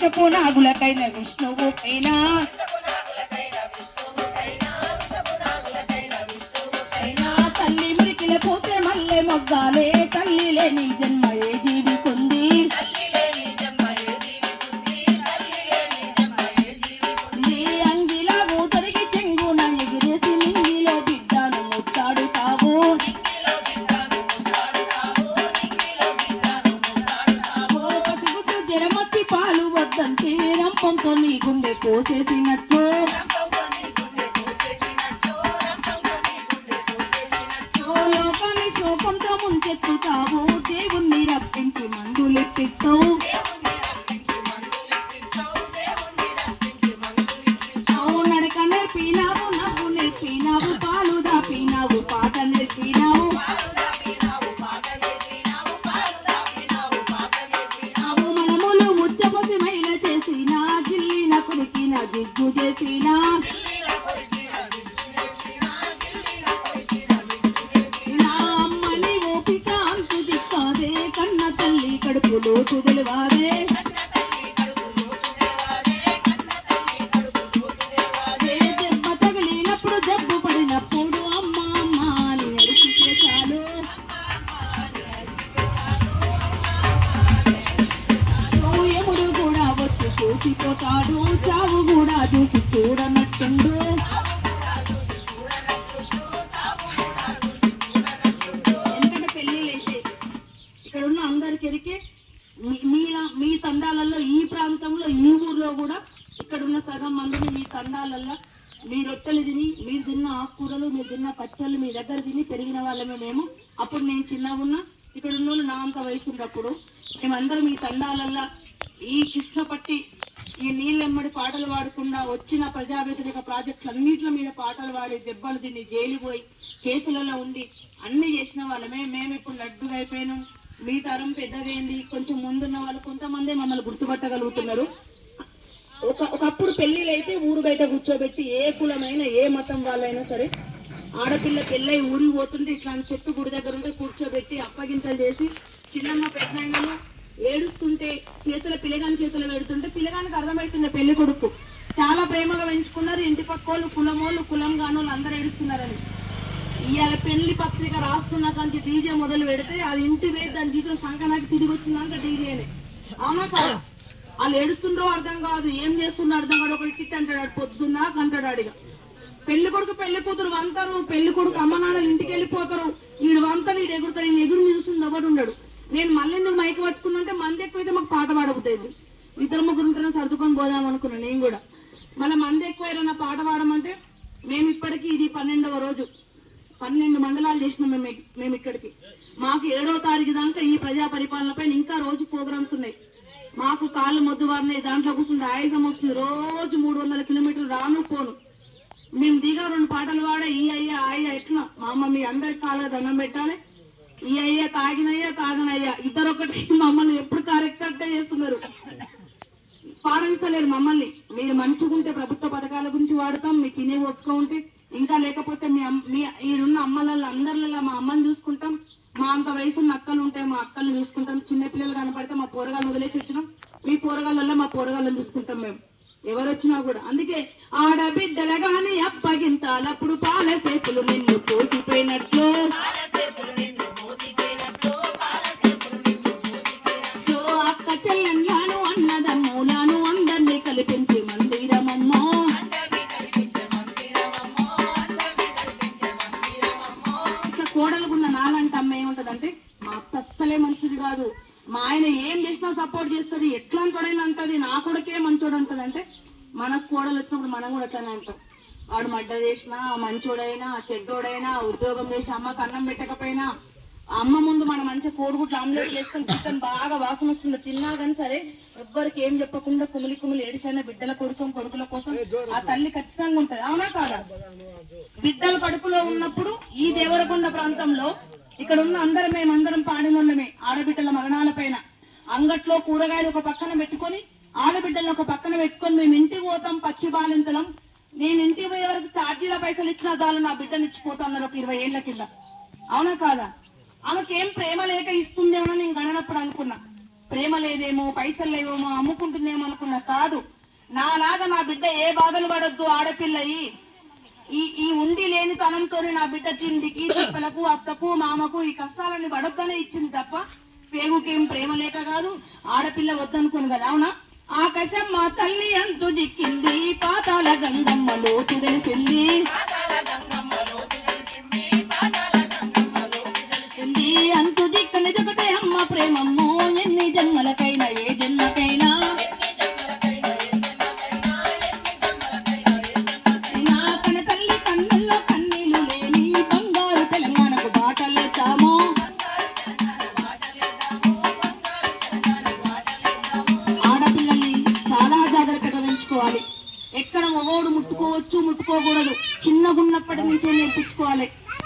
ಋಷಪುನ ಗುಲಕೈನ ವಿಷ್ಣುವು ಪೈನ కోసేసినట్లు ఓ లోకాన్ని శోకంతో ముంచెత్తుతావు. దేవుణ్ణి రప్పించి మందులెప్పిస్తావు. కడుపులో కుదలవాదే దెబ్బ తగిలినప్పుడు జబ్బు పడినప్పుడు అమ్మ అమ్మ అని చాలు ఎముడు కూడా చూసిపోతాడు చావు కూడా చూసి చూడను. మీ- తండాలలో ఈ ప్రాంతంలో ఈ ఊర్లో కూడా ఇక్కడ ఉన్న సగం మందిని మీ తండాలల్లో మీ రొట్టెలు తిని మీరు తిన్న ఆకుకూరలు మీరు తిన్న పచ్చళ్ళు మీ దగ్గర తిని పెరిగిన వాళ్ళమే మేము. అప్పుడు నేను చిన్నగా ఉన్నా ఇక్కడ ఉన్న వాళ్ళు నా అంత వయసు మేమందరం ఈ తండాలల్లో ఈ కృష్ణపట్టి ఈ నీళ్ళెమ్మడి పాటలు పాడకుండా వచ్చిన ప్రజా వ్యతిరేక ప్రాజెక్టులు అన్నింటిలో మీద పాటలు పాడి దెబ్బలు తిని జైలు పోయి కేసులలో ఉండి అన్ని చేసిన వాళ్ళమే. మేము ఇప్పుడు లడ్డుగా అయిపోయినాం. మీ తరం పెద్దదైంది? కొంచెం ముందున్న వాళ్ళు కొంతమంది మమ్మల్ని గుర్తుపట్టగలుగుతున్నారు. ఒక ఒకప్పుడు పెళ్ళిలు అయితే ఊరు బయట కూర్చోబెట్టి ఏ కులమైనా ఏ మతం వాళ్ళైనా సరే ఆడపిల్ల పెళ్ళై ఊరికి పోతుంటే ఇట్లాంటి చెట్టు గుడి దగ్గర ఉంటే కూర్చోబెట్టి అప్పగింతలు చేసి చిన్నమ్మ పెద్దనాయనలు ఏడుస్తుంటే చేతుల పిల్లగాని చేతులు పెడుతుంటే పిల్లగానికి అర్థమవుతుంది పెళ్ళి కొడుకు. చాలా ప్రేమగా పెంచుకున్నారు. ఇంటి పక్కోళ్ళు కులమోళ్ళు కులం గానోళ్ళు అందరూ ఏడుస్తున్నారని. ఇవాళ పెళ్ళి పత్రిక రాస్తున్నా కానీ డీజే మొదలు పెడితే అది ఇంటి వేసి దాని జీతం సంకనాకి తిరిగి వచ్చిందంటే డీజేనే. అవునా కాదా వాళ్ళు ఎడుతుండ్రో అర్థం కాదు. ఏం చేస్తుండో అర్థం కాదు. ఒకటి కిట్ అంటాడు పొద్దున్నా కంటాడు ఆడిగా పెళ్ళి కొడుకు పెళ్ళి కూతురు వంతారు. పెళ్ళి కొడుకు అమ్మ నాన్నలు ఇంటికి వెళ్ళిపోతారు. వీడు వంతలు వీడు ఎగురుతారు నేను ఎగురు నిలుస్తుంది ఎవరు ఉండడు. నేను మళ్ళీ నువ్వు మైక్ పట్టుకున్నంటే మంది ఎక్కువైతే మాకు పాట పాడబుతుంది ఇద్దరు ముగ్గురు ఉంటేనే సర్దుకొని పోదాం అనుకున్నాను నేను కూడా. మళ్ళీ మంది ఎక్కువ పాట పాడమంటే మేము ఇప్పటికీ ఇది పన్నెండవ రోజు. పన్నెండు మండలాలు చేసినాం మేము మేము ఇక్కడికి. మాకు ఏడో తారీఖు దాకా ఈ ప్రజా పరిపాలన పైన ఇంకా రోజు ప్రోగ్రామ్స్ ఉన్నాయి. మాకు కాళ్ళు మొద్దు వారినాయి దాంట్లో కూర్చుంటే ఆయాసం వస్తుంది. రోజు మూడు వందల కిలోమీటర్లు రాను పోను. మేము దిగా రెండు పాటలు పాడే ఈ అయ్యా అయ్యా ఎట్లా? మా అమ్మ మీ అందరికి కాళ్ళ దండం పెట్టాలి. ఈ అయ్యా తాగినయ్యా తాగనయ్యా. ఇద్దరు ఒకటి మమ్మల్ని ఎప్పుడు కరెక్ట్ చేస్తున్నారు. పాడించలేరు మమ్మల్ని. మీరు మంచిగుంటే ప్రభుత్వ పథకాల గురించి వాడతాం. మీకు ఇనే ఒప్పుకో ఉంటే ఇంకా లేకపోతే మీ మీ ఈడున్న అమ్మలలో అందరిలో మా అమ్మని చూసుకుంటాం. మా అంత వయసున్న అక్కలు ఉంటాయి మా అక్కల్ని చూసుకుంటాం. చిన్న పిల్లలు కనపడితే మా పోరగాళ్ళు వదిలేసి వచ్చినాం. మీ పోరగాళ్ళల్లో మా పోరగాళ్ళని చూసుకుంటాం మేము. ఎవరు వచ్చినా కూడా. అందుకే ఆడబిడ్డలగాని అప్పగింతాలప్పుడు పాల సేపులు నిన్ను కోసిపోయినట్టు కాదు. మా ఆయన ఏం చేసినా సపోర్ట్ చేస్తుంది. ఎట్లాంటి వాడైనా అంటది. నా కొడుకే మంచోడు అంటది. అంటే మనకు కోడలు వచ్చినప్పుడు మనం కూడా అట్లానే అంటాం. వాడు మడ్డ చేసినా మంచోడైనా చెడ్డోడైనా ఉద్యోగం చేసి అమ్మకు అన్నం పెట్టకపోయినా అమ్మ ముందు మనం మంచిగా కోడిగుడ్లు ఆమ్లెట్ చేసుకొని చికెన్ బాగా వాసన వస్తుంది. తిన్నా కానీ సరే ఎవ్వరికి ఏం చెప్పకుండా కుమిలి కుమిలి ఏడిచైనా బిడ్డల కోసం కొడుకుల కోసం ఆ తల్లి ఖచ్చితంగా ఉంటది. అవునా కాదా? బిడ్డల కడుపులో ఉన్నప్పుడు ఈ దేవరకొండ ప్రాంతంలో ఇక్కడ ఉన్న అందరం మేమందరం పాడినోళ్ళమే ఆడబిడ్డల మరణాల పైన అంగట్లో కూరగాయలు ఒక పక్కన పెట్టుకొని ఆడబిడ్డలను ఒక పక్కన పెట్టుకొని మేము ఇంటికి పోతాం పచ్చి బాలింతలం. నేను ఇంటికి పోయే వరకు ఛార్జీల పైసలు ఇచ్చినా చాలు నా బిడ్డను ఇచ్చిపోతా అన్నారు ఒక ఇరవై ఏళ్ళ కింద. అవునా కాదా? ఆమెకేం ప్రేమ లేక ఇస్తుందేమో నేను గణనప్పుడు అనుకున్నా. ప్రేమ లేదేమో పైసలు లేవేమో అమ్ముకుంటుందేమో అనుకున్నా. కాదు నాలాగా నా బిడ్డ ఏ బాధలు పడొద్దు ఆడపిల్లయి. ఈ ఈ ఉండి లేని తనంతోనే నా బిడ్డ చిండికి తిప్పలకు అత్తకు మామకు ఈ కష్టాలని పడొద్దనే ఇచ్చింది తప్ప పేగుకేం ప్రేమ లేక కాదు ఆడపిల్ల వద్దనుకోను కదా అవునా? ఆకాశం మా తల్లి అంటూ దిక్కింది పాతాల గంగమ్మలో లోతు తెలిసింది. మగోడు ముట్టుకోవచ్చు ముట్టుకోకూడదు. చిన్నగున్నప్పటి నుంచే నేర్పించుకోవాలి.